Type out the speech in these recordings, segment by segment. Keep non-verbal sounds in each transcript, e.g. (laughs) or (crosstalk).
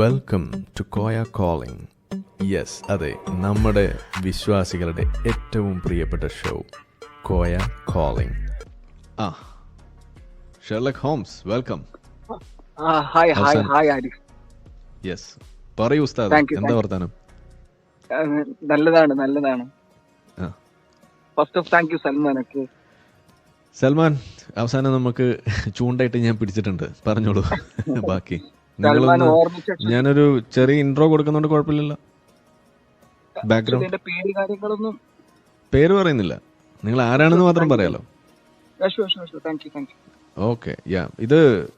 Welcome to Koya calling yes അതെ നമ്മുടെ വിശ്വാസികളുടെ ഏറ്റവും പ്രിയപ്പെട്ട ഷോ കോയ കോളിംഗ് ആ ഷെർലക് ഹോംസ് വെൽക്കം ആ hi hi. Hi Arif yes പറയൂ ഉസ്താദ് എന്താ. വർത്താനം? നല്ലതാണ് നല്ലതാണ്. First of thank you Salman ഒക്കെ. സൽമാൻ അവസാനം നമുക്ക് ചൂണ്ടായിട്ട് ഞാൻ പിടിച്ചിട്ടുണ്ട്. പറഞ്ഞോളൂ. ബാക്കി. ഞാനൊരു ചെറിയ ഇൻട്രോ കൊടുക്കുന്നോണ്ട് കുഴപ്പമില്ലല്ലോ. ബാക്ക്ഗ്രൗണ്ട് പേര് കാര്യങ്ങളൊന്നും പേര് പറയുന്നില്ല. നിങ്ങൾ ആരാണെന്ന് മാത്രം പറയാലോ. ഓക്കെ യാ ഇത്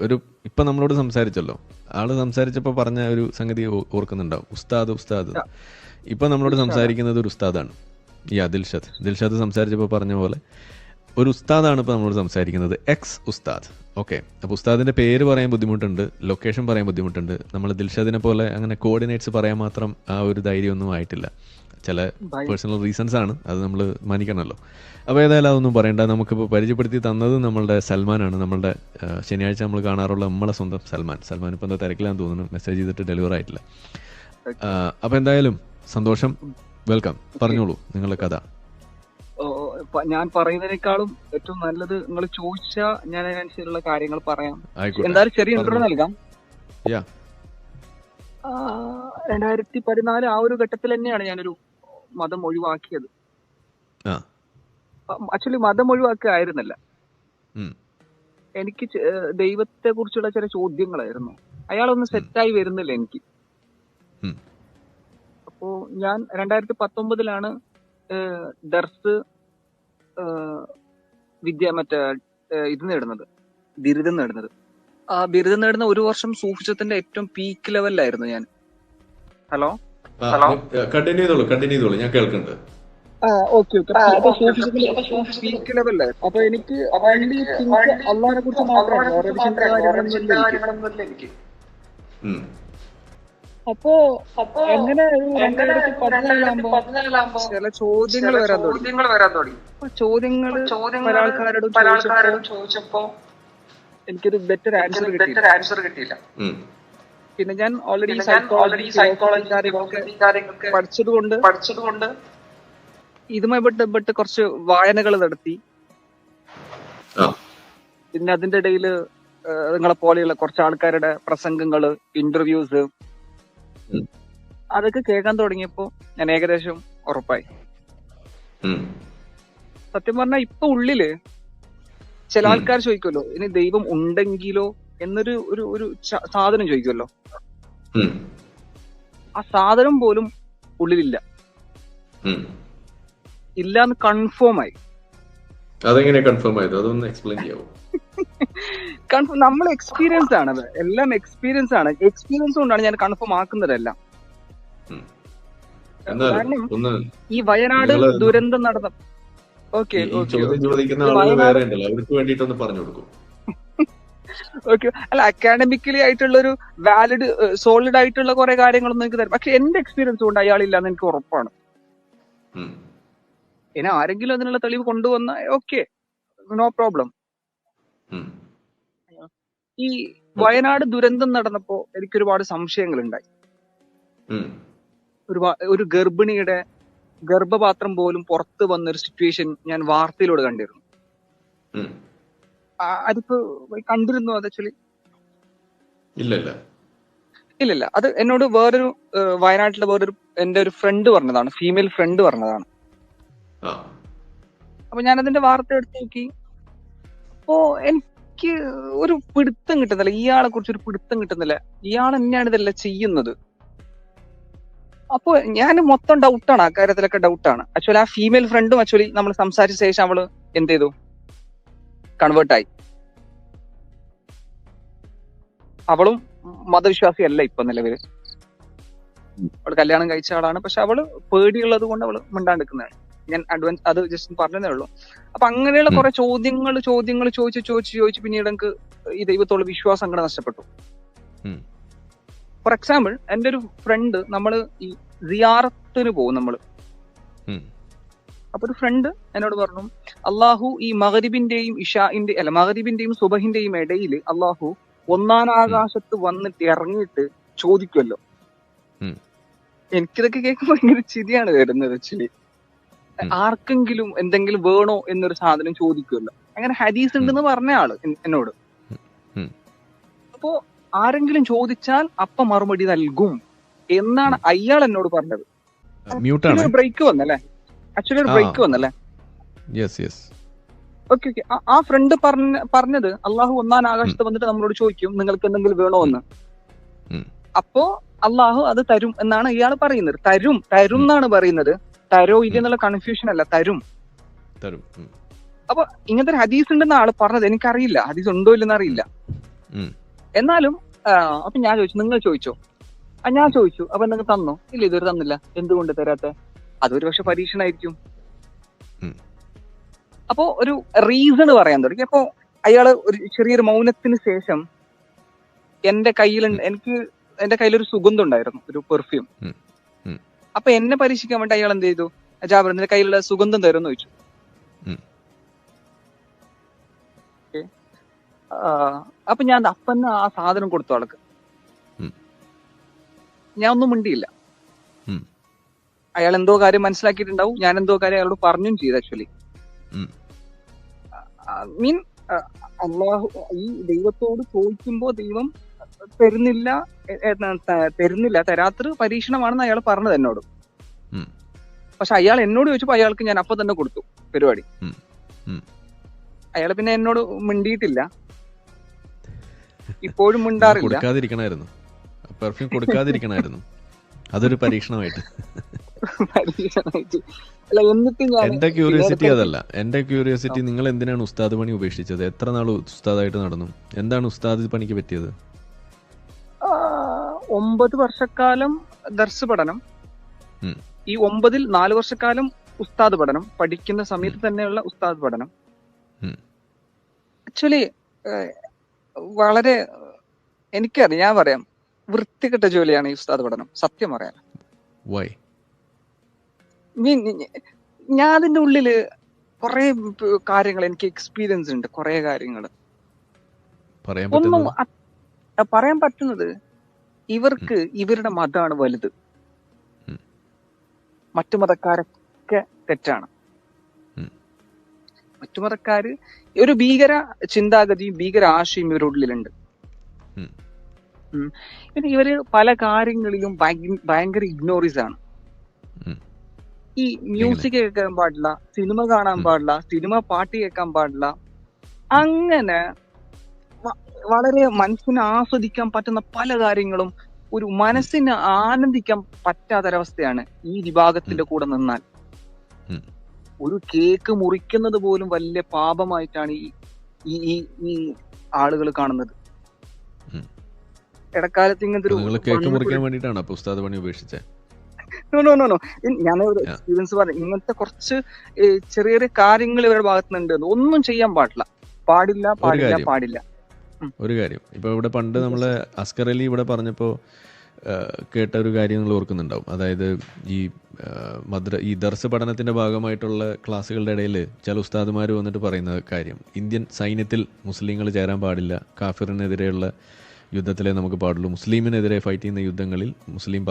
ഒരു ഇപ്പൊ നമ്മളോട് സംസാരിച്ചല്ലോ. ആൾ സംസാരിച്ചപ്പോ പറഞ്ഞ ഒരു സംഗതി ഓർക്കുന്നുണ്ടാവും. ഉസ്താദ് ഉസ്താദ്. ഇപ്പൊ നമ്മളോട് സംസാരിക്കുന്നത് ഒരു ഉസ്താദാണ്. യാ ദിൽഷാദ് ദിൽഷാദ് സംസാരിച്ചപ്പോ പറഞ്ഞ പോലെ ഒരു ഉസ്താദാണ് ഇപ്പോൾ നമ്മളോട് സംസാരിക്കുന്നത്. എക്സ് ഉസ്താദ്. ഓക്കെ അപ്പോൾ ഉസ്താദിന്റെ പേര് പറയാൻ ബുദ്ധിമുട്ടുണ്ട് ലൊക്കേഷൻ പറയാൻ ബുദ്ധിമുട്ടുണ്ട്. നമ്മൾ ദിൽഷാദിനെ പോലെ അങ്ങനെ കോർഡിനേറ്റ്സ് പറയാൻ മാത്രം ആ ഒരു ധൈര്യമൊന്നും ആയിട്ടില്ല. ചില. പേഴ്സണൽ റീസൺസ് ആണ് അത് നമ്മൾ മാനിക്കണമല്ലോ അപ്പോൾ ഏതായാലും അതൊന്നും പറയണ്ട. നമുക്കിപ്പോൾ പരിചയപ്പെടുത്തി തന്നത് നമ്മളുടെ സൽമാനാണ്. നമ്മളുടെ ശനിയാഴ്ച നമ്മൾ കാണാറുള്ള നമ്മളെ സ്വന്തം സൽമാൻ. സൽമാൻ ഇപ്പോൾ എന്താ തിരക്കിലാന്ന് തോന്നുന്നു. മെസ്സേജ് ചെയ്തിട്ട് ഡെലിവർ ആയിട്ടില്ല. അപ്പോൾ എന്തായാലും സന്തോഷം. വെൽക്കം പറഞ്ഞോളൂ നിങ്ങളുടെ കഥ. ഞാൻ പറയുന്നതിനേക്കാളും ഏറ്റവും നല്ലത് നിങ്ങൾ ചോദിച്ചാൽ ഞാൻ അതിനനുസരിച്ചുള്ള കാര്യങ്ങൾ പറയാം. എന്തായാലും ചെറിയ ഇൻട്രോ നൽകാം. രണ്ടായിരത്തി പതിനാല് ആ ഒരു ഘട്ടത്തിൽ തന്നെയാണ് ഞാനൊരു മതം ഒഴിവാക്കിയത്. ആക്ച്വലി മതം ഒഴിവാക്കുകയായിരുന്നല്ല. എനിക്ക് ദൈവത്തെ കുറിച്ചുള്ള ചില ചോദ്യങ്ങളായിരുന്നു. അയാളൊന്നും സെറ്റായി വരുന്നില്ല എനിക്ക്. അപ്പോ ഞാൻ രണ്ടായിരത്തി പത്തൊമ്പതിലാണ് ദർസ് വിദ്യ മറ്റേ ഇത് നേടുന്നത്. ബിരുദം നേടുന്നത്. ആ ബിരുദം നേടുന്ന ഒരു വർഷം സൂഫിസത്തിന്റെ ഏറ്റവും പീക്ക് ലെവലിലായിരുന്നു ഞാൻ. ഹലോ? ഹലോ? കണ്ടിന്യൂ ചെയ്തോളൂ കണ്ടിന്യൂ ചെയ്തോളൂ ഞാൻ കേൾക്കുന്നുണ്ട് ഓക്കെ ഓക്കെ. പീക്ക് ലെവലിലായിരുന്നു അപ്പൊ എനിക്ക് അള്ളാഹിനെ കുറിച്ച് മാത്രമാണ് വേറെ എനിക്ക്. അപ്പോ എങ്ങനെ ചില ചോദ്യങ്ങൾ വരാൻ തുടങ്ങി? ചോദ്യങ്ങൾ പല ആൾക്കാരോടും ചോദിച്ചപ്പോ എനിക്കൊരു ബെറ്റർ ആൻസർ കിട്ടിയില്ല. ഉം. പിന്നെ ഞാൻ ഓൾറെഡി സൈക്കോളജി സൈക്കോളജി കാര്യങ്ങളൊക്കെ പഠിച്ചത് കൊണ്ട് പഠിച്ചത് കൊണ്ട് ഇതുമായി ബന്ധപ്പെട്ട് കുറച്ച് വായനകൾ നടത്തി. പിന്നെ അതിന്റെ ഇടയിൽ നിങ്ങളെ പോലെയുള്ള കുറച്ച് ആൾക്കാരുടെ പ്രസംഗങ്ങൾ ഇന്റർവ്യൂസ്. അതൊക്കെ കേൾക്കാൻ തുടങ്ങിയപ്പോ ഞാൻ ഏകദേശം ഉറപ്പായി. സത്യം പറഞ്ഞാൽ ഇപ്പൊ ഉള്ളിൽ ചില ആൾക്കാർ ചോദിക്കുമല്ലോ ഇനി ദൈവം ഉണ്ടെങ്കിലോ? എന്നൊരു ഒരു ഒരു സാധനം ചോദിക്കുമല്ലോ. ആ സാധനം പോലും ഉള്ളിലില്ല. ഇല്ലാന്ന് കൺഫേം ആയി. അതെങ്ങനെ കൺഫേം ആയത്? അതൊന്ന് എക്സ്പ്ലെയിൻ ചെയ്യാവോ? (laughs) കൺഫേം നമ്മൾ എക്സ്പീരിയൻസ് ആണത് എല്ലാം എക്സ്പീരിയൻസ് ആണ്. എക്സ്പീരിയൻസ് കൊണ്ടാണ് ഞാൻ കൺഫേം ആക്കുന്നതെല്ലാം. ഈ വയനാട് ദുരന്തം നടന്ന ഓക്കെ ഓക്കെ (laughs) അല്ല അക്കാഡമിക്കലി ആയിട്ടുള്ള ഒരു വാലിഡ് സോളിഡ് ആയിട്ടുള്ള കുറെ കാര്യങ്ങളൊന്നും എനിക്ക് തരും. പക്ഷെ എന്റെ എക്സ്പീരിയൻസ് കൊണ്ട് അയാളില്ലാന്ന് എനിക്ക് ഉറപ്പാണ്. പിന്നെ ഇനി ആരെങ്കിലും അതിനുള്ള തെളിവ് കൊണ്ടുവന്ന ഓക്കെ നോ പ്രോബ്ലം. ഈ വയനാട് ദുരന്തം നടന്നപ്പോ എനിക്ക് ഒരുപാട് സംശയങ്ങൾ ഉണ്ടായി. ഒരു ഒരു ഗർഭിണിയുടെ ഗർഭപാത്രം പോലും പുറത്ത് വന്ന ഒരു സിറ്റുവേഷൻ ഞാൻ വാർത്തയിലൂടെ കണ്ടിരുന്നു. അതിപ്പോ കണ്ടിരുന്നു അത് ആക്ച്വലി ഇല്ല ഇല്ല ഇല്ലില്ല. അത് എന്നോട് വേറൊരു വയനാട്ടിലെ വേറൊരു എന്റെ ഒരു ഫ്രണ്ട് പറഞ്ഞതാണ് ഫീമെയിൽ ഫ്രണ്ട് പറഞ്ഞതാണ്. അപ്പൊ ഞാൻ അതിന്റെ വാർത്ത എടുത്ത് നോക്കി. അപ്പോ എനിക്ക് ഒരു പിടുത്തം കിട്ടുന്നില്ല. ഇയാളെ കുറിച്ച് ഒരു പിടുത്തം കിട്ടുന്നില്ല. ഇയാൾ തന്നെയാണ് ഇതെല്ലാം ചെയ്യുന്നത്. അപ്പോ ഞാൻ മൊത്തം ഡൗട്ടാണ് ആ കാര്യത്തിലൊക്കെ ഡൗട്ടാണ് ആക്ച്വലി ആ ഫീമെയിൽ ഫ്രണ്ടും ആക്ച്വലി നമ്മൾ സംസാരിച്ച ശേഷം അവൾ എന്ത് ചെയ്തു? കൺവേർട്ടായി അവളും മതവിശ്വാസിയല്ല ഇപ്പൊ നിലവിൽ. അവൾ കല്യാണം കഴിച്ച ആളാണ്. പക്ഷെ അവൾ പേടിയുള്ളത് കൊണ്ട് അവൾ മിണ്ടാണ്ടിരിക്കുന്നതാണ് ഞാൻ അഡ്വാൻസ് അത് ജസ്റ്റ് പറഞ്ഞതേ ഉള്ളൂ അപ്പൊ അങ്ങനെയുള്ള. കുറെ ചോദ്യങ്ങൾ ചോദ്യങ്ങൾ ചോദിച്ച് ചോദിച്ച് ചോദിച്ച് പിന്നീട് എനിക്ക് ഈ ദൈവത്തോളം വിശ്വാസം അങ്ങനെ നഷ്ടപ്പെട്ടു ഫോർ എക്സാമ്പിൾ എന്റെ ഒരു ഫ്രണ്ട് നമ്മൾ ഈ സിയാറത്തിന് പോകും നമ്മൾ ഉം. അപ്പൊ ഒരു ഫ്രണ്ട് എന്നോട് പറഞ്ഞു അള്ളാഹു ഈ മഹരിബിന്റെയും ഇഷാന്റെ അല്ല മഹരിബിന്റെയും സുബഹിന്റെയും ഇടയിൽ അള്ളാഹു ഒന്നാം ആകാശത്ത് വന്നിട്ട് ഇറങ്ങിയിട്ട് ചോദിക്കുമല്ലോ. എനിക്കിതൊക്കെ കേൾക്കുമ്പോൾ ഭയങ്കര ചിരിയാണ് വരുന്നത് ആക്ച്വലി. ആർക്കെങ്കിലും എന്തെങ്കിലും വേണോ എന്നൊരു സാധനം ചോദിക്കുമല്ലോ. അങ്ങനെ ഹദീസ് ഉണ്ടെന്ന് പറഞ്ഞ ആൾ എന്നോട്. അപ്പോ ആരെങ്കിലും ചോദിച്ചാൽ അപ്പ മറുപടി നൽകും എന്നാണ് അയാൾ എന്നോട് പറഞ്ഞത്. ബ്രേക്ക് വന്നല്ലേ? ആക്ച്വലി ഒരു. ബ്രേക്ക് വന്നല്ലേ? ഓക്കെ ഓക്കെ ആ ഫ്രണ്ട് പറഞ്ഞ പറഞ്ഞത് അള്ളാഹു ഒന്നാം ആകാശത്ത് വന്നിട്ട് നമ്മളോട് ചോദിക്കും നിങ്ങൾക്ക് എന്തെങ്കിലും വേണോ എന്ന്. അപ്പോ അള്ളാഹു അത് തരും എന്നാണ് ഇയാൾ പറയുന്നത്. തരും തരും എന്നാണ് പറയുന്നത്. തരോ ഇല്ല എന്നുള്ള കൺഫ്യൂഷൻ അല്ല തരും. തരും. അപ്പൊ ഇങ്ങനത്തെ ഒരു ഹദീസ് ഉണ്ടെന്ന ആൾ പറഞ്ഞത്. എനിക്കറിയില്ല. ഹദീസ് ഉണ്ടോ ഇല്ലെന്ന് അറിയില്ല. എന്നാലും അപ്പൊ ഞാൻ ചോദിച്ചു നിങ്ങൾ ചോദിച്ചോ? ആ ഞാൻ ചോദിച്ചു. അപ്പൊ നിങ്ങൾ തന്നോ? ഇല്ല ഇതുവരെ തന്നില്ല. എന്തുകൊണ്ട് തരാത്ത? അതൊരു പക്ഷെ പരീക്ഷണായിരിക്കും. അപ്പോ ഒരു റീസൺ പറയാൻ തുടങ്ങി. അപ്പോ അയാൾ ഒരു ചെറിയൊരു മൗനത്തിന് ശേഷം എന്റെ കയ്യിൽ എനിക്ക് എന്റെ കയ്യിലൊരു സുഗന്ധം ഉണ്ടായിരുന്നു ഒരു പെർഫ്യൂം. അപ്പൊ എന്നെ പരീക്ഷിക്കാൻ വേണ്ടി അയാൾ എന്ത് ചെയ്തു? ജാബർ നിന്റെ കയ്യിലുള്ള സുഗന്ധം തരുമെന്ന് ചോദിച്ചു. അപ്പൊ ഞാൻ അപ്പന്ന് ആ സാധനം കൊടുത്തു ആൾക്ക്. ഞാൻ ഒന്നും മിണ്ടിയില്ല. അയാൾ എന്തോ കാര്യം മനസ്സിലാക്കിയിട്ടുണ്ടാവും. ഞാൻ എന്തോ കാര്യം അയാളോട് പറഞ്ഞും ചെയ്തു ആക്ച്വലി. മീൻ അള്ളാഹു ഈ ദൈവത്തോട് ചോദിക്കുമ്പോ ദൈവം തരുന്നില്ല തരുന്നില്ല. തരാത്തൊരു പരീക്ഷണമാണെന്ന് അയാൾ പറഞ്ഞത് എന്നോട്. പക്ഷെ അയാൾ എന്നോട് ചോദിച്ചപ്പോ അയാൾക്ക് ഞാൻ അപ്പൊ തന്നെ കൊടുത്തു പരിപാടി. അയാൾ പിന്നെ എന്നോട് മിണ്ടിയിട്ടില്ല. ഇപ്പോഴും മിണ്ടാറില്ല. കൊടുക്കാതിരിക്കണമായിരുന്നു പെർഫ്യൂം കൊടുക്കാതിരിക്കണമായിരുന്നു അതൊരു പരീക്ഷണമായിട്ട്. എന്റെ ക്യൂരിയോസിറ്റി അതല്ല. എന്റെ ക്യൂരിയോസിറ്റി നിങ്ങൾ എന്തിനാണ് ഉസ്താദ് പണി ഉപേക്ഷിച്ചത്? എത്ര നാൾ ഉസ്താദായിട്ട് നടന്നു? എന്താണ് ഉസ്താദ് പണിക്ക് പറ്റിയത്? ഒമ്പത് വർഷക്കാലം ദർസ് പഠനം. ഈ ഒമ്പതിൽ നാല് വർഷക്കാലം ഉസ്താദ് പഠനം. പഠിക്കുന്ന സമയത്ത് തന്നെയുള്ള ഉസ്താദ് പഠനം. ആക്ച്വലി വളരെ എനിക്കറിയാം ഞാൻ പറയാം വൃത്തികെട്ട ജോലിയാണ് ഈ ഉസ്താദ് പഠനം. സത്യം പറയാം. വൈ മീൻ ഞാൻ അതിന്റെ ഉള്ളിൽ കുറെ കാര്യങ്ങൾ എനിക്ക് എക്സ്പീരിയൻസ് ഉണ്ട് കുറെ കാര്യങ്ങൾ പറയാൻ ഒന്നും പറയാൻ പറ്റുന്നത് ഇവർക്ക് ഇവരുടെ മതമാണ് വലുത്. മറ്റു മതക്കാരൊക്കെ തെറ്റാണ്. മറ്റു മതക്കാര് ഒരു ഭീകര ചിന്താഗതിയും ഭീകര ആശയം ഇവരുടെ ഉള്ളിലുണ്ട്. പിന്നെ ഇവർ പല കാര്യങ്ങളിലും ഭയങ്കര ഇഗ്നോറീസ് ആണ്. ഈ മ്യൂസിക് കേൾക്കാൻ പാടില്ല സിനിമ കാണാൻ പാടില്ല സിനിമ പാട്ട് കേൾക്കാൻ പാടില്ല അങ്ങനെ വളരെ മനസ്സിന് ആസ്വദിക്കാൻ പറ്റുന്ന പല കാര്യങ്ങളും ഒരു മനസ്സിന് ആനന്ദിക്കാൻ പറ്റാത്തൊരവസ്ഥയാണ് ഈ വിഭാഗത്തിന്റെ കൂടെ നിന്നാൽ. ഒരു കേക്ക് മുറിക്കുന്നത് പോലും വലിയ പാപമായിട്ടാണ് ഈ ഈ ഈ ആളുകൾ കാണുന്നത്. ഇടക്കാലത്ത് ഇങ്ങനത്തെ ഒരു കേക്ക് മുറിക്കാൻ വേണ്ടിയിട്ടാണ് ഉസ്താദ് പണി ഉപേക്ഷിച്ചത് നോ നോ നോ നോ ഞാൻ എക്സ്പീരിയൻസ് പറഞ്ഞു. ഇങ്ങനത്തെ കുറച്ച് ചെറിയ ചെറിയ കാര്യങ്ങൾ ഇവരുടെ ഭാഗത്തുനിന്നുണ്ട് ഒന്നും ചെയ്യാൻ പാടില്ല. പാടില്ല പാടില്ല പാടില്ല. ഒരു കാര്യം. ഇപ്പൊ ഇവിടെ പണ്ട് നമ്മളെ അസ്കർ അലി ഇവിടെ പറഞ്ഞപ്പോ കേട്ട ഒരു കാര്യം നിങ്ങൾ ഓർക്കുന്നുണ്ടാവും. അതായത് ഈ മദ്ര ഈ ദർസ് പഠനത്തിന്റെ ഭാഗമായിട്ടുള്ള ക്ലാസ്സുകളുടെ ഇടയിൽ ചില ഉസ്താദുമാർ വന്നിട്ട് പറയുന്ന കാര്യം. ഇന്ത്യൻ സൈന്യത്തിൽ മുസ്ലിങ്ങൾ ചേരാൻ പാടില്ല. കാഫിറിനെതിരെയുള്ള യുദ്ധത്തിലെ നമുക്ക് പാടുള്ളൂ. മുസ്ലിമിനെതിരെ ഫൈറ്റ് ചെയ്യുന്ന യുദ്ധങ്ങളിൽ മുസ്ലിം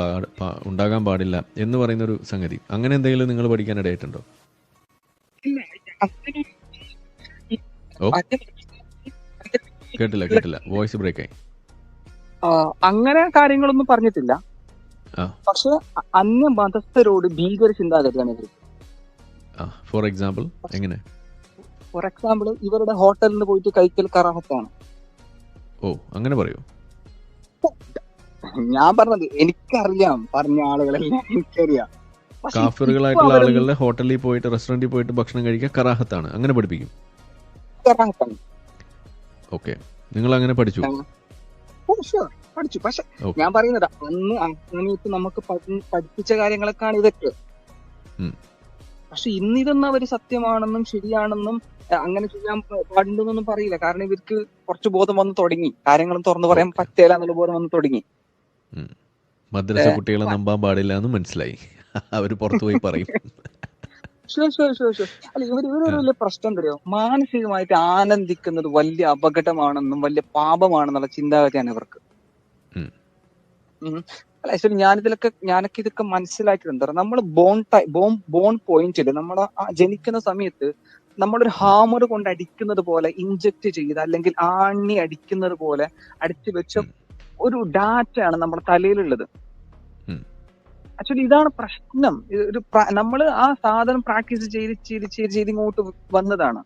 ഉണ്ടാകാൻ പാടില്ല എന്ന് പറയുന്ന ഒരു സംഗതി. അങ്ങനെ എന്തെങ്കിലും നിങ്ങൾ പഠിക്കാൻ ഇടയായിട്ടുണ്ടോ? ഓ. കേട്ടില്ല കേട്ടില്ല. വോയിസ് ബ്രേക്ക് ആയി. അങ്ങനെ കാര്യങ്ങളൊന്നും പറഞ്ഞിട്ടില്ല. പക്ഷെ അന്യ മതസ്ഥരോട് ഭീകര ചിന്താഗതിയാണ് ഇവർ ഫോർ എക്സാമ്പിൾ എങ്ങനെ? ഫോർ എക്സാമ്പിൾ ഇവരുടെ ഹോട്ടലിൽ പോയിട്ട് കൈക്കൽ കറാഹത്താണ്. ഓ അങ്ങനെ പറയൂ? ഞാൻ പറഞ്ഞത് എനിക്കറിയാം പറഞ്ഞ ആളുകളെല്ലാം എനിക്കറിയാം. കാഫിറുകളായിട്ടുള്ള ആളുകളുടെ ഹോട്ടലിൽ പോയിട്ട് റെസ്റ്റോറന്റിൽ പോയിട്ട് ഭക്ഷണം കഴിക്കുക കറാഹത്താണ്. അങ്ങനെ പഠിപ്പിക്കും. കറാഹത്താണ്. ഓക്കെ നിങ്ങൾ അങ്ങനെ പഠിച്ചു പഠിച്ചു. പക്ഷെ ഞാൻ പറയുന്നത് അന്ന് അങ്ങനെ നമുക്ക് പഠിപ്പിച്ച കാര്യങ്ങളൊക്കെയാണ് ഇതൊക്കെ. പക്ഷെ ഇന്ന് ഇതൊന്നും അവർ സത്യമാണെന്നും ശരിയാണെന്നും അങ്ങനെ ചെയ്യാൻ പാടുണ്ടെന്നൊന്നും പറയില്ല. കാരണം ഇവർക്ക് കുറച്ച് ബോധം വന്ന് തുടങ്ങി. കാര്യങ്ങളും തുറന്നു പറയാൻ. പറ്റില്ല എന്നുള്ള ബോധം വന്ന് തുടങ്ങി. മദ്രസ കുട്ടികളെ നമ്പാൻ പാടില്ല എന്ന് മനസ്സിലായി. അവർ പുറത്തു പോയി പറയും. അല്ല ഇവർ ഇവരൊരു വലിയ പ്രശ്നം എന്തറിയോ മാനസികമായിട്ട് ആനന്ദിക്കുന്നത് വലിയ അപകടമാണെന്നും വലിയ പാപമാണെന്നുള്ള ചിന്താഗതിയാണ് ഇവർക്ക്. അല്ല ആക്ച്വലി ഞാനിതിലൊക്കെ ഞാനൊക്കെ ഇതൊക്കെ മനസ്സിലാക്കിയിട്ടുണ്ട് എന്താ നമ്മൾ ബോൺ ടൈ ബോൺ ബോൺ പോയിന്റിൽ നമ്മൾ ജനിക്കുന്ന സമയത്ത് നമ്മളൊരു ഹാമർ കൊണ്ട് അടിക്കുന്നത് പോലെ ഇഞ്ചക്ട് ചെയ്ത് അല്ലെങ്കിൽ ആണി അടിക്കുന്നത് പോലെ അടിച്ചു വെച്ച ഒരു ഡാറ്റയാണ് നമ്മുടെ തലയിലുള്ളത്. ആക്ച്വലി ഇതാണ് പ്രശ്നം. ഒരു നമ്മൾ ആ സാധനം പ്രാക്ടീസ് ചെയ്ത് ചെയ്ത് ചെയ്ത് ചെയ്ത് ഇങ്ങോട്ട് വന്നതാണ്.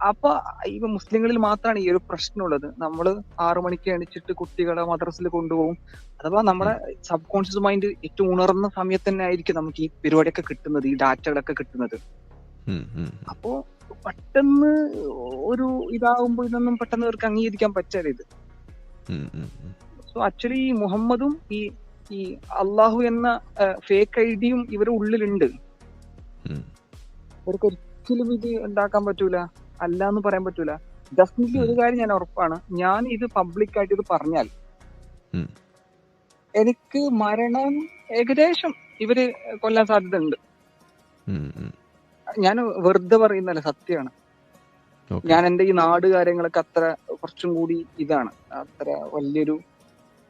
അപ്പൊ ഇപ്പൊ മുസ്ലിങ്ങളിൽ മാത്രമാണ് ഈ ഒരു പ്രശ്നമുള്ളത്. നമ്മൾ ആറു മണിക്ക് എണിച്ചിട്ട് കുട്ടികളെ മദ്രസിൽ കൊണ്ടുപോകും. അഥവാ നമ്മുടെ സബ് കോൺഷ്യസ് മൈൻഡ് ഏറ്റവും ഉണർന്ന സമയത്ത് തന്നെ ആയിരിക്കും നമുക്ക് ഈ പരിപാടിയൊക്കെ കിട്ടുന്നത് ഈ ഡാറ്റകളൊക്കെ കിട്ടുന്നത്. അപ്പോ പെട്ടെന്ന് ഒരു ഇതാകുമ്പോൾ ഇതൊന്നും പെട്ടെന്ന് അവർക്ക് അംഗീകരിക്കാൻ ഉം. സോ ആക്ച്വലി ഈ മുഹമ്മദും ഈ ഈ അള്ളാഹു എന്ന ഫേക്ക് ഐഡിയും ഇവരുടെ ഉള്ളിലുണ്ട്. അവർക്ക് ഒരിക്കലും ഇത് ഉണ്ടാക്കാൻ പറ്റൂല. അല്ല എന്ന് പറയാൻ പറ്റൂല. ഡെഫിനറ്റ്ലി ഒരു കാര്യം ഞാൻ ഉറപ്പാണ്. ഞാൻ ഇത് പബ്ലിക് ആയിട്ട് ഇത് പറഞ്ഞാൽ എനിക്ക് മരണം ഏകദേശം ഇവർ കൊല്ലാൻ സാധ്യത ഉണ്ട്. ഞാൻ വെറുതെ പറയുന്നല്ല സത്യമാണ്. ഞാൻ എന്റെ ഈ നാട് കാര്യങ്ങളൊക്കെ അത്ര കുറച്ചും കൂടി ഇതാണ്. അത്ര വലിയൊരു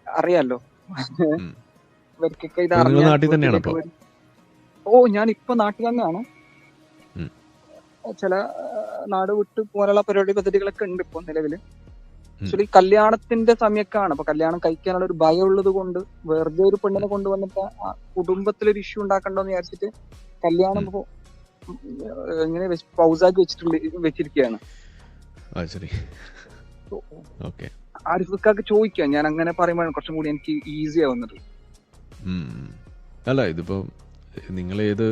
അറിയാലോ. ഇവർക്കൊക്കെ ഇത്. ഓ ഞാൻ ഇപ്പൊ? നാട്ടിൽ തന്നെയാണ്. ചില നാട് വിട്ട് പോലുള്ള പരിപാടി പദ്ധതികളൊക്കെ ഉണ്ട് ഇപ്പൊ നിലവിൽ. ആക്ച്വലി കല്യാണത്തിന്റെ സമയക്കാണ്. അപ്പൊ കല്യാണം കഴിക്കാനുള്ള ഒരു ഭയം ഉള്ളത് കൊണ്ട് വെറുതെ ഒരു പെണ്ണിനെ കൊണ്ടുവന്നിട്ട് കുടുംബത്തിലൊരു ഇഷ്യൂ ഉണ്ടാക്കണ്ടോന്ന് വിചാരിച്ചിട്ട് കല്യാണം ഇങ്ങനെ പൗസാക്കി വെച്ചിട്ടുണ്ട് വെച്ചിരിക്കുകയാണ് ആ ശരി. ഓക്കെ. ആരിഫൊക്കെ ചോദിക്കാം. ഞാൻ അങ്ങനെ പറയുമ്പോഴാണ് കുറച്ചും കൂടി എനിക്ക് ഈസി ആവുന്നത്. അല്ല ഇതിപ്പോ നിങ്ങൾ ഏത്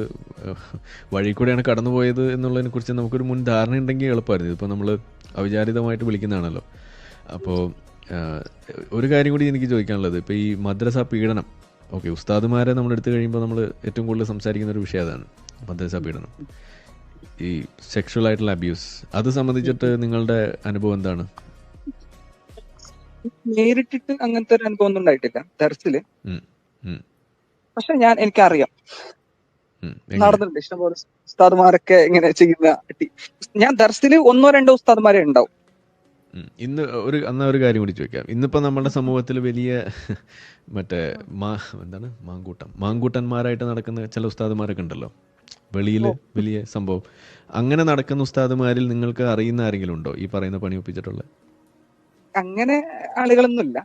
വഴി കൂടെയാണ് കടന്നുപോയത് എന്നുള്ളതിനെ കുറിച്ച് നമുക്കൊരു മുൻ ധാരണ ഉണ്ടെങ്കിൽ എളുപ്പമായിരുന്നു. ഇതിപ്പോൾ നമ്മൾ അവിചാരിതമായിട്ട് വിളിക്കുന്നതാണല്ലോ. അപ്പോ ഒരു കാര്യം കൂടി എനിക്ക് ചോദിക്കാനുള്ളത്. ഇപ്പോൾ ഈ മദ്രസ പീഡനം ഓക്കെ ഉസ്താദുമാരെ നമ്മൾ എടുത്തു കഴിയുമ്പോൾ നമ്മൾ ഏറ്റവും കൂടുതൽ സംസാരിക്കുന്ന ഒരു വിഷയം അതാണ് മദ്രസ പീഡനം. ഈ സെക്ഷൽ ആയിട്ടുള്ള അബ്യൂസ് അത് സംബന്ധിച്ചിട്ട് നിങ്ങളുടെ അനുഭവം എന്താണ്? നേരിട്ടിട്ട് അങ്ങനത്തെ ഒരു അനുഭവം ഒന്നും ഉണ്ടായിട്ടില്ല. ദർസിൽ. പക്ഷെ ഞാൻ എനിക്കറിയാം? നടന്നിട്ടുണ്ട്. ഇഷ്ടംപോലെ ഉസ്താദ്മാരൊക്കെ ഇങ്ങനെ ചെയ്യുന്ന ഞാൻ ദർസിൽ ഒന്നോ രണ്ടോ ഉസ്താദ്മാരെ ഉണ്ടാവും. ഇന്ന് ഒരു അന്ന ഒരു കാര്യം കൂടി ചോദിക്കാം. ഇന്നിപ്പോ നമ്മുടെ സമൂഹത്തിൽ വലിയ (laughs) മറ്റേ മാ എന്താണ്? മാങ്കൂട്ടം. മാങ്കൂട്ടന്മാരായിട്ട് നടക്കുന്ന ചില ഉസ്താദുമാരൊക്കെ ഉണ്ടല്ലോ. വെളിയിൽ വലിയ സംഭവം. അങ്ങനെ നടക്കുന്ന ഉസ്താദുമാരിൽ നിങ്ങൾക്ക് അറിയുന്ന ആരെങ്കിലും ഉണ്ടോ ഈ പറയുന്ന പണി ഒപ്പിച്ചിട്ടുള്ള? അങ്ങനെ ആളുകളൊന്നുമില്ല.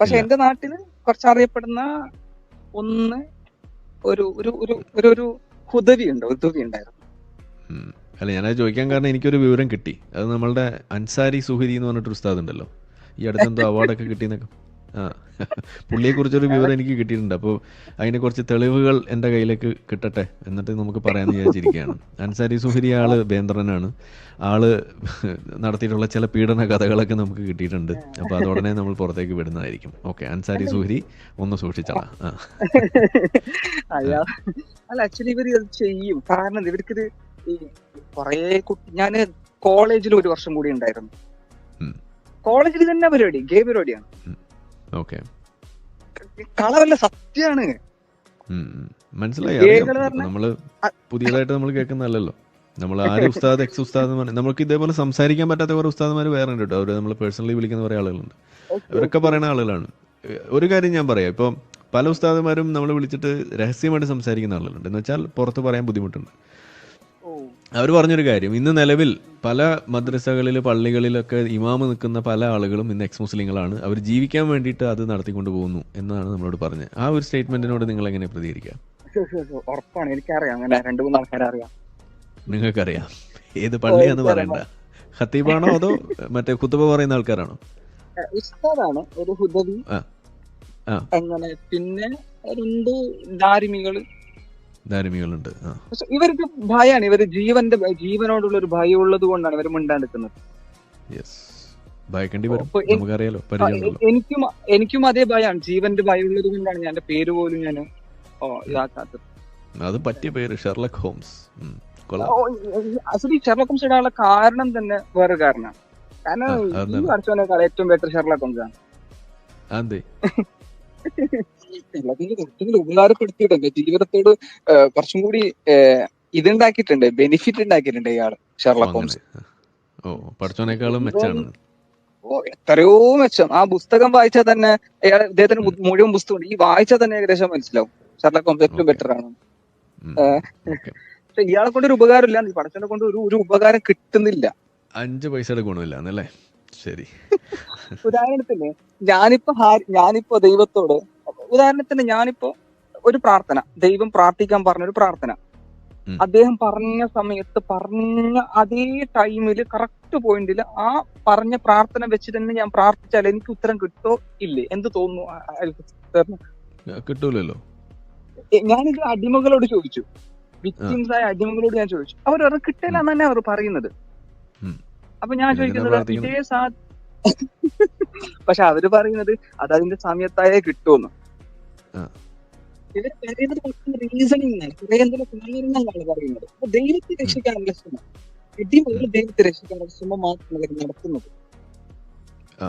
പക്ഷെ. എന്റെ നാട്ടിൽ കുറച്ച് അറിയപ്പെടുന്ന ഒന്ന് ഒരു ഒരു ഒരു ഒരു ഒരു ഹുദവി ഉണ്ട് ഹുദവി ഉണ്ടായിരുന്നു. അല്ല ഞാനത് ചോദിക്കാൻ കാരണം എനിക്കൊരു വിവരം കിട്ടി. അത് നമ്മളുടെ അൻസാരി സുഹരി എന്ന് പറഞ്ഞിട്ടൊരു ഉസ്താദ് ഉണ്ടല്ലോ. ഈ അടുത്തെന്തോ അവാർഡൊക്കെ കിട്ടിയെന്നൊക്കെ. പുള്ളിയെ കുറിച്ചൊരു വിവരം എനിക്ക് കിട്ടിയിട്ടുണ്ട്. അപ്പോൾ അതിനെ കുറച്ച് തെളിവുകൾ എന്റെ കയ്യിലേക്ക് കിട്ടട്ടെ എന്നിട്ട് നമുക്ക് പറയാമെന്ന് വിചാരിച്ചിരിക്കുകയാണ്. അൻസാരി സുഹരി ആൾ ബേന്ദ്രനാണ് ആൾ നടത്തിയിട്ടുള്ള ചില പീഡന കഥകളൊക്കെ നമുക്ക് കിട്ടിയിട്ടുണ്ട്. അപ്പോൾ അതോടനെ നമ്മൾ പുറത്തേക്ക് വിടുന്നതായിരിക്കും. ഓക്കെ അൻസാരി സുഹരി ഒന്ന് സൂക്ഷിച്ചാ അയ്യാ അല്ല ആക്ച്വലി ഇത് ചെയ്യും. കാരണം ഇവർക്കിത് കൊറേ കുട്ടി ഞാൻ കോളേജിൽ ഒരു വർഷം കൂടി ഉണ്ടായിരുന്നു. കോളേജിൽ തന്നെ പരിപാടി ഗേ പരിപാടിയാണ്. ഓക്കെ കളവല്ല സത്യാണ്. മനസ്സിലായി നമ്മൾ പുതിയതായിട്ട് നമ്മൾ കേൾക്കുന്നതല്ലോ നമ്മൾ ആര് (laughs) ഉസ്താദ് എക്സ് ഉസ്താദ് നമുക്ക് ഇതേപോലെ സംസാരിക്കാൻ പറ്റാത്ത കുറെ ഉസ്താദ്മാർ വേറെ ഉണ്ട് കേട്ടോ. അവർ നമ്മൾ പേഴ്സണലി വിളിക്കുന്ന കുറെ ആളുകളുണ്ട്. അവരൊക്കെ പറയുന്ന ആളുകളാണ്. ഒരു കാര്യം ഞാൻ പറയാം. ഇപ്പം പല ഉസ്താദുമാരും നമ്മൾ വിളിച്ചിട്ട് രഹസ്യമായിട്ട് സംസാരിക്കുന്ന ആളുകളുണ്ട്. എന്ന് വെച്ചാൽ പുറത്ത് പറയാൻ ബുദ്ധിമുട്ടുണ്ട്. അവർ പറഞ്ഞൊരു കാര്യം. ഇന്ന് നിലവിൽ പല മദ്രസകളിൽ പള്ളികളിലൊക്കെ ഇമാമ് നിൽക്കുന്ന പല ആളുകളും ഇന്ന് എക്സ് മുസ്ലിങ്ങളാണ് അവർ ജീവിക്കാൻ വേണ്ടിയിട്ട് അത് നടത്തിക്കൊണ്ട് പോകുന്നു എന്നാണ് നമ്മളോട് പറഞ്ഞത്. ആ ഒരു സ്റ്റേറ്റ്മെന്റിനോട് നിങ്ങൾ എങ്ങനെ പ്രതികരിക്കാം ഉറപ്പാണ്. എനിക്കറിയാം. അങ്ങനെ രണ്ടു മൂന്ന് ആൾക്കാരെ അറിയാം. നിങ്ങൾക്കറിയാം. ഏത് പള്ളിയാന്ന് പറയണ്ട. ഖത്തീബാണോ അതോ മറ്റേ കുത്തുബ പറയുന്ന ആൾക്കാരാണോ? ഉസ്താദാണ്. ഒരു ഹുദവി. അങ്ങനെ പിന്നെ രണ്ട് ദാരിമികൾ പക്ഷെ ഇവർക്ക് ഭയാണ് ഇവർ ജീവന്റെ ജീവനോടുള്ള ഒരു ഭയം ഉള്ളത് കൊണ്ടാണ് ഇവർ മിണ്ടാണ്ടിരിക്കുന്നത് യെസ് ഭയക്കേണ്ടി വരും. നമുക്കറിയാലോ എനിക്കും എനിക്കും അതേ ഭയമാണ് ജീവന്റെ ഭയം ഉള്ളത് കൊണ്ടാണ് ഞാൻ പേര് പോലും ഞാൻ ഇതാക്കാത്തത്. അത് പറ്റിയ പേര് ഷെർലക് ഹോംസ്. അസലി ഷെർലക് ഹോംസ് ഇടാനുള്ള കാരണം തന്നെ വേറെ കാരണമാണ്. കാരണം ഈ? ഏറ്റവും ബെറ്റർ ഷെർലക് ഹോംസ് ആണ്. അതെ (laughs) എല്ലാത്തിനും കുറച്ചുകൂടി ഉപകാരപ്പെടുത്തിയിട്ടുണ്ട്. ജീവിതത്തോട് കുറച്ചും കൂടി ഇതുണ്ടാക്കിയിട്ടുണ്ട്. ബെനിഫിറ്റ് ഉണ്ടാക്കിയിട്ടുണ്ട് ഇയാൾ ഷെർലക് അങ്ങനെ ഹോംസ് ഓ പഠിച്ചോനേക്കാളും മെച്ചാണ് ഓ എത്രയോ മെച്ചം. ആ പുസ്തകം വായിച്ചാൽ തന്നെ അയാൾ ഇദ്ദേഹത്തിന് മുഴുവൻ പുസ്തകം ഈ വായിച്ചാൽ തന്നെ ഏകദേശം മനസ്സിലാവും. ഷർലക് ഹോംസ് ഏറ്റവും ബെറ്റർ ആണ്. പക്ഷെ ഇയാളെ കൊണ്ട് ഒരു ഉപകാരം ഇല്ല പടച്ചോനെ കൊണ്ട് ഒരു ഒരു ഉപകാരം കിട്ടുന്നില്ല. അഞ്ച് പൈസയുടെ ഗുണമില്ല എന്നല്ലേ ശരി. ഉദാഹരണത്തിന് ഞാനിപ്പോ ഞാനിപ്പോ ദൈവത്തോട് ഉദാഹരണത്തിന് ഞാനിപ്പോ ഒരു പ്രാർത്ഥന ദൈവം പ്രാർത്ഥിക്കാൻ പറഞ്ഞ ഒരു പ്രാർത്ഥന അദ്ദേഹം പറഞ്ഞ സമയത്ത് പറഞ്ഞ അതേ ടൈമിൽ കറക്റ്റ് പോയിന്റിൽ ആ പറഞ്ഞ പ്രാർത്ഥന വെച്ച് തന്നെ ഞാൻ പ്രാർത്ഥിച്ചാൽ എനിക്ക് ഉത്തരം കിട്ടോ ഇല്ലേ? എന്ത് തോന്നുന്നു? കിട്ടൂലല്ലോ. ഞാനിത് അടിമകളോട് ചോദിച്ചു. വിക്ടിംസ് ആയ അടിമകളോട് ഞാൻ ചോദിച്ചു. അവർ കിട്ടില്ല എന്ന് തന്നെ അവർ പറയുന്നത്. അപ്പൊ ഞാൻ ചോദിക്കുന്നത്? ഇതേ സാ പക്ഷെ അവർ പറയുന്നത് അത് അതിന്റെ സമയത്തായേ കിട്ടുമെന്ന്. റീസണിങ് കുറെ എന്തെങ്കിലും കാരണങ്ങളാണ് പറയുന്നത്. അപ്പൊ ദൈവത്തെ രക്ഷിക്കാനുള്ള ശ്രമം. അടിമകൾ ദൈവത്തെ രക്ഷിക്കാനുള്ള ശ്രമം മാത്രമല്ല നടത്തുന്നത്.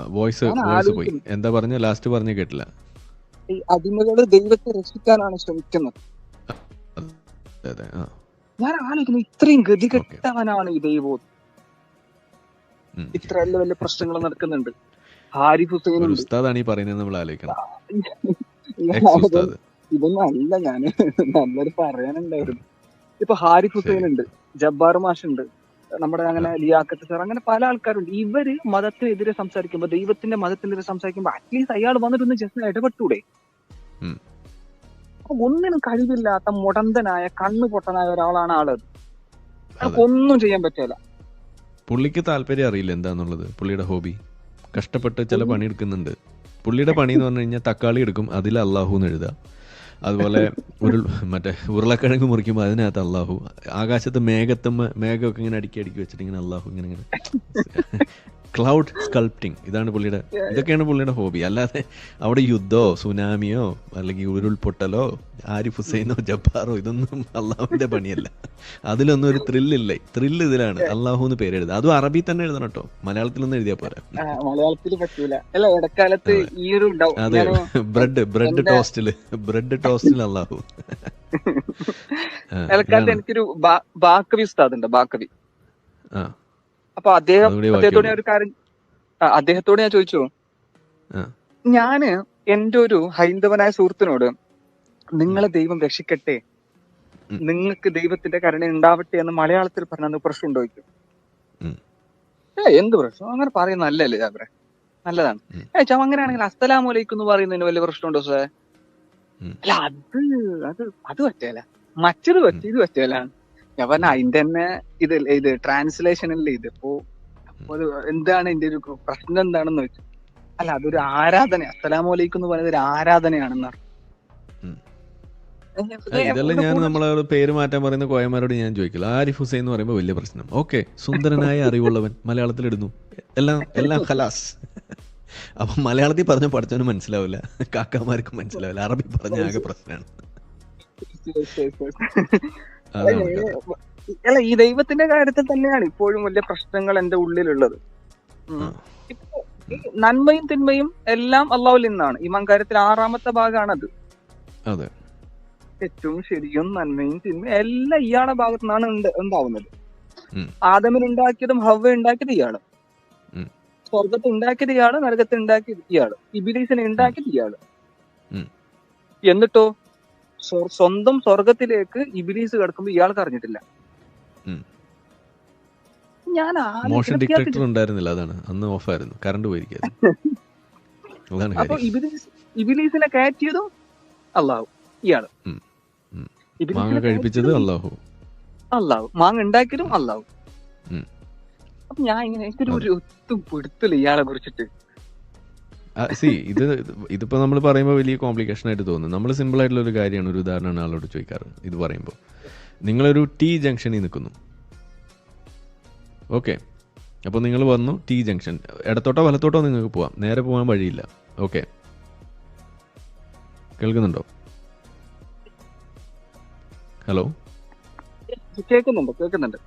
വോയിസ് വോയിസ് പോയി. എന്താ പറഞ്ഞ? ലാസ്റ്റ് പറഞ്ഞ കേട്ടില്ല. ഈ അടിമകൾ ദൈവത്തെ രക്ഷിക്കാനാണ് ശ്രമിക്കുന്നത്. അതെ അതെ ആ. ഞാൻ ആലോചിക്കുന്നു ഇത്രയും ഗതികെട്ടവനാണ് ഈ ദൈവം. ഇത്ര വലിയ വലിയ പ്രശ്നങ്ങൾ നടക്കുന്നുണ്ട്. ഹാരിഫ് ഹുസൈൻ പറയുന്നത് നമ്മൾ ആലോചിക്കണം. ഇതൊന്നും അല്ല ഞാൻ നല്ലൊരു പറയാനുണ്ടായിരുന്നു. ഇപ്പൊ ഹാരിഫ് ഹുസൈൻ ഉണ്ട്. ജബ്ബാർ മാഷ് ഉണ്ട്. നമ്മുടെ അങ്ങനെ ലിയാക്കത്ത് സാർ അങ്ങനെ പല ആൾക്കാരുണ്ട്. ഇവർ മതത്തിനെതിരെ സംസാരിക്കുമ്പോ ദൈവത്തിന്റെ മതത്തിനെതിരെ സംസാരിക്കുമ്പോ അറ്റ്ലീസ്റ്റ് അയാൾ വന്നിട്ടൊന്ന് ജസ്റ്റ് ഇടപെട്ടൂടെ? ഒന്നിനും കഴിവില്ലാത്ത മുടന്തനായ കണ്ണു പൊട്ടനായ ഒരാളാണ് ആൾ. അതെ. ഒന്നും ചെയ്യാൻ പറ്റില്ല പുള്ളിക്ക് താല്പര്യം അറിയില്ല എന്താന്നുള്ളത്. പുള്ളിയുടെ ഹോബി. കഷ്ടപ്പെട്ട് ചില പണി എടുക്കുന്നുണ്ട്. പുള്ളിയുടെ പണി എന്ന് പറഞ്ഞു കഴിഞ്ഞാൽ തക്കാളി എടുക്കും അതിൽ അള്ളാഹു എന്ന് എഴുതുക അതുപോലെ ഒരു മറ്റേ ഉരുളക്കിഴങ്ങ് മുറിക്കുമ്പോൾ അതിനകത്ത് അള്ളാഹു ആകാശത്ത് മേഘത്തുമ്മ മേഘമൊക്കെ ഇങ്ങനെ അടുക്കി അടുക്കി വെച്ചിട്ട് ഇങ്ങനെ അള്ളാഹു ഇങ്ങനെ ഇങ്ങനെ ക്ലൗഡ് സ്കൾപ്റ്റിംഗ് ഇതാണ് പുള്ളിയുടെ ഇതൊക്കെയാണ് പുള്ളിയുടെ ഹോബി അല്ലാതെ അവിടെ യുദ്ധമോ സുനാമിയോ അല്ലെങ്കിൽ ഉരുൾപൊട്ടലോ ആരിഫ് ഹുസൈനോ ജബ്ബാറോ ഇതൊന്നും അള്ളാഹുവിന്റെ പണിയല്ല. അതിലൊന്നും ഒരു ത്രില്ലില്ലേ ത്രില്ല് ഇതിലാണ്. അള്ളാഹു എന്ന് പേര് എഴുതുക. അതും അറബി തന്നെ എഴുതണം കേട്ടോ. മലയാളത്തിലൊന്നും എഴുതിയാ പോരാ. മലയാളത്തിൽ പറ്റൂല. അല്ല ഇടക്കാലത്ത് ഈ ഒരു അതെ. ബ്രെഡ് ബ്രെഡ് ടോസ്റ്റിൽ ബ്രെഡ് ടോസ്റ്റിൽ അള്ളാഹു. ഇടക്കാലത്ത്. എനിക്കൊരു ബാക്കവി ഉസ്താദ് ഉണ്ട് ബാക്കവി. ആ. അപ്പൊ അദ്ദേഹം അദ്ദേഹത്തോട് ഞാൻ ഒരു കാര്യം അദ്ദേഹത്തോട് ഞാൻ ചോദിച്ചു. ഞാൻ എന്റെ ഒരു ഹൈന്ദവനായ സുഹൃത്തിനോട് നിങ്ങളെ ദൈവം രക്ഷിക്കട്ടെ നിങ്ങൾക്ക് ദൈവത്തിന്റെ കരുണ ഉണ്ടാവട്ടെ എന്ന് മലയാളത്തിൽ പറഞ്ഞ പ്രശ്നം ഉണ്ടോ ഏ എന്ത് പ്രശ്നം? അങ്ങനെ പറയുന്ന നല്ലല്ലേ അവരെ നല്ലതാണ്. ഏ ചാ അങ്ങനെയാണെങ്കിൽ അസ്സലാമലൈക്കും എന്ന് പറയുന്നതിന് വലിയ പ്രശ്നമുണ്ടോ സാർ. അല്ല അത് അത് അത് പറ്റേല. മറ്റത് പറ്റി ഇത് പറ്റിയല്ല ഞാൻ പറഞ്ഞ അതിന്റെ തന്നെ ഇത് ഇത് ട്രാൻസ്ലേഷൻ അല്ലേ ഇത്. ഇപ്പോ അപ്പൊ എന്താണ് ഇതിന്റെ ഒരു പ്രശ്നം എന്താണെന്ന് വെച്ചു അല്ല അതൊരു ആരാധന അസ്സലാമലൈക്കും എന്ന് പറയുന്നത് ഒരു ആരാധനയാണെന്ന് പറഞ്ഞു. ഇതെല്ലാം ഞാൻ നമ്മളെ പേര് മാറ്റാൻ പറയുന്ന കോയമാരോട് ഞാൻ ചോദിക്കില്ല. ആരിഫ് ഹുസൈൻ എന്ന് പറയുമ്പോൾ വലിയ പ്രശ്നം. ഓക്കെ സുന്ദരനായ അറിവുള്ളവൻ മലയാളത്തിൽ ഇടുന്നു. എല്ലാം എല്ലാം ഖലാസ്. അപ്പൊ മലയാളത്തിൽ പറഞ്ഞ പഠിച്ചവന് മനസ്സിലാവില്ല. കാക്കമാർക്ക് മനസ്സിലാവില്ല. അറബി പറഞ്ഞ ആകെ പ്രശ്നമാണ്. അല്ല ഈ ദൈവത്തിന്റെ കാര്യത്തിൽ തന്നെയാണ് ഇപ്പോഴും വലിയ പ്രശ്നങ്ങൾ എന്റെ ഉള്ളിലുള്ളത്. നന്മയും തിന്മയും എല്ലാം അള്ളാഹുൽ നിന്നാണ്. ഈ കാര്യത്തിൽ ആറാമത്തെ ഭാഗമാണത്. അതെ. തെറ്റും ശരിയും നന്മയും തിന്മയും എല്ലാം ഇയാളെ ഭാഗത്തു നിന്നാണ് ഉണ്ട്- ഉണ്ടാവുന്നത്. ആദമൻ ആദമിന് ഉണ്ടാക്കിയതും ഹവ്വ ഉണ്ടാക്കിയത് ഇയാൾ. സ്വർഗത്ത് ഉണ്ടാക്കിയത് ഇയാൾ നരകത്ത് ഉണ്ടാക്കിയത് ഇയാൾ. ഇബിലീസിനെ ഉണ്ടാക്കിയത് ഇയാൾ. എന്നിട്ടോ? സ്വന്തം സ്വർഗത്തിലേക്ക് ഇബിലീസ് കിടക്കുമ്പോ ഇയാൾക്ക് അറിഞ്ഞിട്ടില്ല. ഞാൻ മോഷൻ ഡിറ്റക്ടർ ഉണ്ടായിരുന്നില്ല അതാണ്. അന്ന് ഓഫായിരുന്നു കറണ്ട് പോയിരിക്കും (laughs) അപ്പൊ ഇബിലീസ് ഇബിലീസിനെ കയറ്റിയതും അള്ളാഹു ഇയാൾ. മാങ്ങ കഴിപ്പിച്ചത് അല്ലാഹു അള്ളാഹു. അള്ളാഹു. മാങ്ങ ഉണ്ടാക്കിയതും അള്ളാഹു. അപ്പൊ ഞാൻ ഇങ്ങനെ എനിക്കൊരു ഒരു ഒത്തും പിടുത്തില്ല ഇയാളെ കുറിച്ചിട്ട്. സി ഇത് ഇതിപ്പോ നമ്മൾ പറയുമ്പോൾ വലിയ കോംപ്ലിക്കേഷൻ ആയിട്ട് തോന്നുന്നു നമ്മൾ സിമ്പിൾ ആയിട്ടുള്ള ഒരു കാര്യമാണ് ഒരു ഉദാഹരണമാണ് ആളോട് ചോദിക്കാറ്. ഇത് പറയുമ്പോൾ നിങ്ങളൊരു ടി ജംഗ്ഷനിൽ നിൽക്കുന്നു. ഓക്കെ അപ്പോൾ നിങ്ങൾ വന്നു ടി ജംഗ്ഷൻ ഇടത്തോട്ടോ വലത്തോട്ടോ നിങ്ങൾക്ക് പോവാം. നേരെ പോകാൻ വഴിയില്ല. ഓക്കെ കേൾക്കുന്നുണ്ടോ? ഹലോ കേൾക്കുന്നുണ്ട് കേൾക്കുന്നുണ്ട്.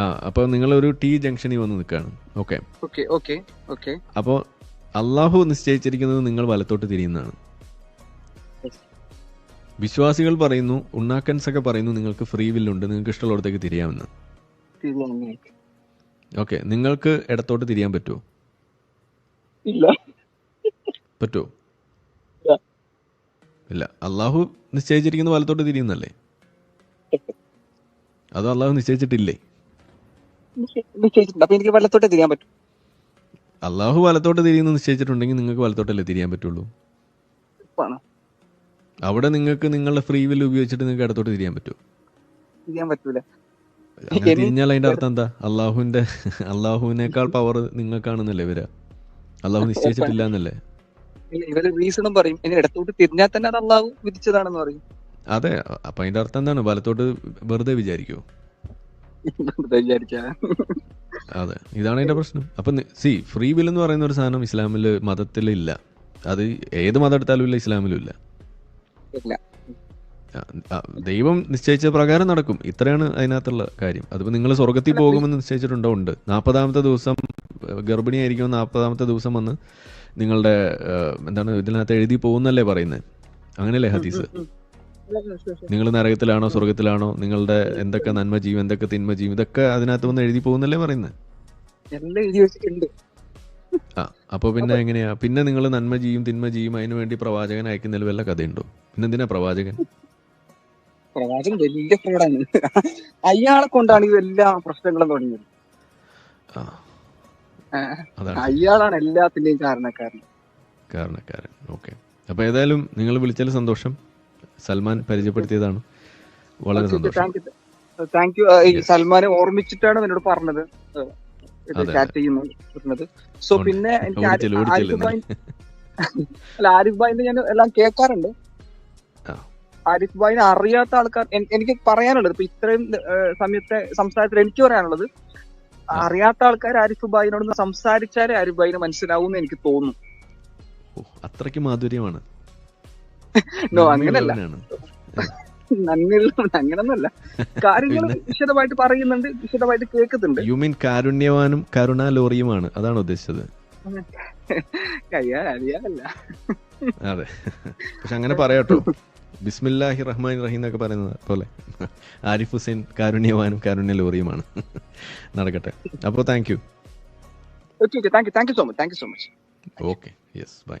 ആ അപ്പോൾ നിങ്ങളൊരു ടി ജംഗ്ഷനിൽ വന്ന് നിൽക്കുകയാണ് ഓക്കെ ഓക്കെ ഓക്കെ ഓക്കെ അപ്പോൾ അള്ളാഹു നിശ്ചയിച്ചിരിക്കുന്നത് നിങ്ങൾ വലത്തോട്ട് തിരിയുന്നതാണ്. വിശ്വാസികൾ പറയുന്നു ഉണ്ണാക്കൻസ് ഒക്കെ പറയുന്നു നിങ്ങൾക്ക് ഫ്രീ വില്ലുണ്ട് നിങ്ങൾക്ക് ഇഷ്ടമുള്ളടത്തേക്ക് തിരിയാമെന്ന്. ഓക്കെ നിങ്ങൾക്ക് ഇടത്തോട്ട് തിരിയാൻ പറ്റുമോ ഇല്ല. പറ്റുമോ ഇല്ല. അള്ളാഹു നിശ്ചയിച്ചിരിക്കുന്ന വലത്തോട്ട് തിരിയുന്നല്ലേ (laughs) അതോ അള്ളാഹു നിശ്ചയിച്ചിട്ടില്ലേ? എനിക്ക് വലത്തോട്ട് തിരിയാൻ പറ്റും. അള്ളാഹു വലത്തോട്ട് തിരിയുന്ന നിശ്ചയിച്ചിട്ടുണ്ടെങ്കിൽ നിങ്ങൾക്ക് വലത്തോട്ടല്ലേ തിരിയാൻ പറ്റുള്ളൂ? അവിടെ നിങ്ങൾക്ക് നിങ്ങളുടെ ഫ്രീ വിൽ ഉപയോഗിച്ചിട്ട് നിങ്ങൾക്ക് ഇടത്തോട്ട് തിരിയാൻ പറ്റുമോ തിരിയാൻ പറ്റൂല. അങ്ങനെ ഇനി- തിരിഞ്ഞാൽ അതിന്റെ അർത്ഥം എന്താ? അള്ളാഹുവിന്റെ അള്ളാഹുവിനേക്കാൾ പവർ നിങ്ങൾക്കാണെന്നല്ലേ വരിക? അള്ളാഹു നിശ്ചയിച്ചിട്ടില്ല എന്നല്ലേ? ഇവർ റീസണും പറയും. ഇനി ഇടത്തോട്ട് തിരിഞ്ഞാൽ തന്നെ അത് അള്ളാഹു വിധിച്ചതാണെന്ന് പറയും. അതെ അപ്പൊ അതിന്റെ അർത്ഥം എന്താണ്? വലത്തോട്ട് വെറുതെ വിചാരിക്കോ? വെറുതെ വിചാരിച്ചാ. അതെ. ഇതാണ് അതിന്റെ പ്രശ്നം. അപ്പൊ സി ഫ്രീ വിൽ എന്ന് പറയുന്ന ഒരു സാധനം ഇസ്ലാമിൽ മതത്തിൽ ഇല്ല. അത് ഏത് മതം എടുത്താലും ഇല്ല ഇസ്ലാമിലും ഇല്ല. ദൈവം നിശ്ചയിച്ച പ്രകാരം നടക്കും. ഇത്രയാണ് അതിനകത്തുള്ള കാര്യം. അതിപ്പോ നിങ്ങൾ സ്വർഗത്തിൽ പോകുമെന്ന് നിശ്ചയിച്ചിട്ടുണ്ടോ? ഉണ്ട്. നാൽപ്പതാമത്തെ ദിവസം ഗർഭിണിയായിരിക്കും നാൽപ്പതാമത്തെ ദിവസം വന്ന് നിങ്ങളുടെ എന്താണ് ഇതിനകത്ത് എഴുതി പോകുന്നല്ലേ പറയുന്നത്? അങ്ങനെയല്ലേ ഹദീസ്. നിങ്ങൾ നരകത്തിലാണോ സ്വർഗത്തിലാണോ നിങ്ങളുടെ എന്തൊക്കെ നന്മ ജീവൻ എന്തൊക്കെ തിന്മ ജീവൻ? ഇതൊക്കെ അതിനകത്ത് വന്ന് എഴുതി പോകുന്നല്ലേ പറയുന്നത് എല്ലാം എഴുതി വെച്ചിട്ടുണ്ട്. ആ അപ്പോൾ പിന്നെ എങ്ങനെയാ? പിന്നെ നിങ്ങൾ നന്മ ചെയ്യും തിന്മ ചെയ്യും അതിനു വേണ്ടി പ്രവാചകൻ അയക്കുന്നതിൽ വല്ല കഥയുണ്ടോ? പിന്നെ എന്തിനാ പ്രവാചകൻ? പ്രവാചകൻ വലിയ ഫ്രോഡാണ്. അയാളെ കൊണ്ടാണ് ഇതെല്ലാ പ്രശ്നങ്ങളും തുടങ്ങിയത്. അയാളാണ് എല്ലാത്തിന്റെയും കാരണക്കാരൻ. കാരണക്കാരൻ. ഓക്കെ. അപ്പോൾ ഏതായാലും നിങ്ങൾ വിളിച്ചതിൽ സന്തോഷം. സൽമാൻ പരിചയപ്പെടുത്തിയതാണ്. വളരെ സന്തോഷം. താങ്ക് യു ഈ Yes. സൽമാനെ ഓർമ്മിച്ചിട്ടാണ് എന്നോട് പറഞ്ഞത്. ചാറ്റ് ചെയ്യുന്നത് സോ പിന്നെ എനിക്ക് അല്ല ആരിഫ് ഭായിന്റെ ഞാൻ എല്ലാം കേൾക്കാറുണ്ട്. ആരിഫ് ഭായിനെ അറിയാത്ത ആൾക്കാർ എനിക്ക് പറയാനുള്ളത് ഇപ്പൊ ഇത്രയും സമയത്തെ സംസാരത്തിൽ എനിക്ക് പറയാനുള്ളത് അറിയാത്ത ആൾക്കാർ ആരിഫ് ഭായിനോട് സംസാരിച്ചാലേ ആരിഫ് ഭായിന് മനസ്സിലാവും എന്ന് എനിക്ക് തോന്നുന്നു. അത്രയ്ക്ക് മാധുര്യമാണ്. No, അങ്ങനല്ല. നന്ദിയുള്ളവനാണ്. നന്ദിയുള്ള (laughs) അങ്ങനൊന്നല്ല കാര്യങ്ങൾ? വിശദമായിട്ട് പറയുന്നുണ്ട് വിശദമായിട്ട് കേൾക്കുന്നുണ്ട്. യു മീൻ കാരുണ്യവാനും കരുണാലോറിയുമാണ്. അതാണ് ഉദ്ദേശിച്ചത്. കയ്യാൻ അറിയാനല്ല അതെ. പക്ഷെ അങ്ങനെ പറയാട്ടോ. ബിസ്മില്ലാഹി റഹ്മാൻ റഹീം എന്നൊക്കെ പറയുന്നത് പോലെ. ആരിഫ് ഹുസൈൻ കാരുണ്യവാനും കാരുണ്യ ലോറിയുമാണ് നടക്കട്ടെ. അപ്പോൾ thank you. Thank you thank you so much thank you so much okay yes bye